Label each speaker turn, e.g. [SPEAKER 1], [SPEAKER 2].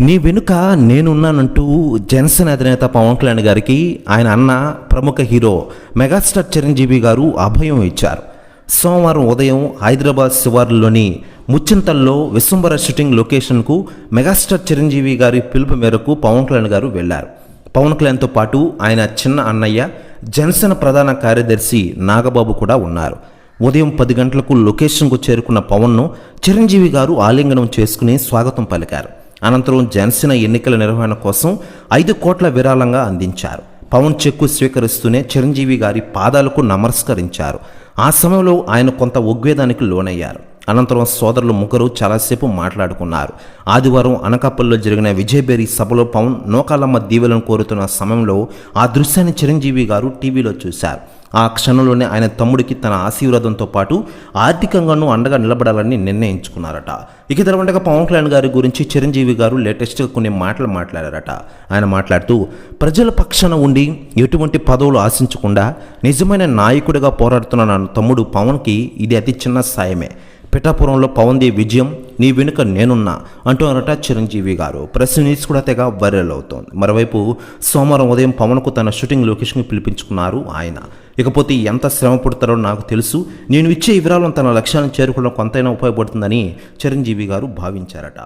[SPEAKER 1] నీ వెనుక నేనున్నానంటూ జనసేన అధినేత పవన్ కళ్యాణ్ గారికి ఆయన అన్న ప్రముఖ హీరో మెగాస్టార్ చిరంజీవి గారు అభయం ఇచ్చారు. సోమవారం ఉదయం హైదరాబాద్ శివార్లోని ముచ్చింతల్లో విశ్వంబర షూటింగ్ లొకేషన్కు మెగాస్టార్ చిరంజీవి గారి పిలుపు మేరకు పవన్ కళ్యాణ్ గారు వెళ్ళారు పవన్ కళ్యాణ్తో పాటు ఆయన చిన్న అన్నయ్య జనసేన ప్రధాన కార్యదర్శి నాగబాబు కూడా ఉన్నారు. ఉదయం పది గంటలకు లొకేషన్కు చేరుకున్న పవన్ను చిరంజీవి గారు ఆలింగనం చేసుకుని స్వాగతం పలికారు. అనంతరం జనసేన ఎన్నికల నిర్వహణ కోసం ఐదు కోట్ల విరాళంగా అందించారు. పవన్ చెక్కు స్వీకరిస్తూనే చిరంజీవి గారి పాదాలకు నమస్కరించారు. ఆ సమయంలో ఆయన కొంత ఉగ్వేదానికి లోనయ్యారు. అనంతరం సోదరులు ముగ్గురు చాలాసేపు మాట్లాడుకున్నారు. ఆదివారం అనకాపల్లిలో జరిగిన విజయబేరి సభలో పవన్ నోకాలమ్మ దీవెలను కోరుతున్న సమయంలో ఆ దృశ్యాన్ని చిరంజీవి గారు టీవీలో చూశారు. ఆ క్షణంలోనే ఆయన తమ్ముడికి తన ఆశీర్వాదంతో పాటు ఆర్థికంగానూ అండగా నిలబడాలని నిర్ణయించుకున్నారట. ఇక తర్వాత పవన్ కళ్యాణ్ గారి గురించి చిరంజీవి గారు లేటెస్ట్గా కొన్ని మాటలు మాట్లాడారట. ఆయన మాట్లాడుతూ ప్రజల పక్షాన ఉండి ఎటువంటి పదవులు ఆశించకుండా నిజమైన నాయకుడిగా పోరాడుతున్న నా తమ్ముడు పవన్కి ఇది అతి చిన్న సాయమే. పిఠాపురంలో పవన్ది విజయం నీ వెనుక నేనున్నా అంటున్నారట చిరంజీవి గారు. ప్రెస్ న్యూస్ కూడా తెగ వైరల్ అవుతోంది. మరోవైపు సోమవారం ఉదయం పవన్కు తన షూటింగ్ లొకేషన్కి పిలిపించుకున్నారు ఆయన. ఇకపోతే ఎంత శ్రమ పడతారో నాకు తెలుసు. నేను ఇచ్చే వివరాలను తన లక్ష్యాన్ని చేరుకోవడం కొంతైనా ఉపయోగపడుతుందని చిరంజీవి గారు భావించారట.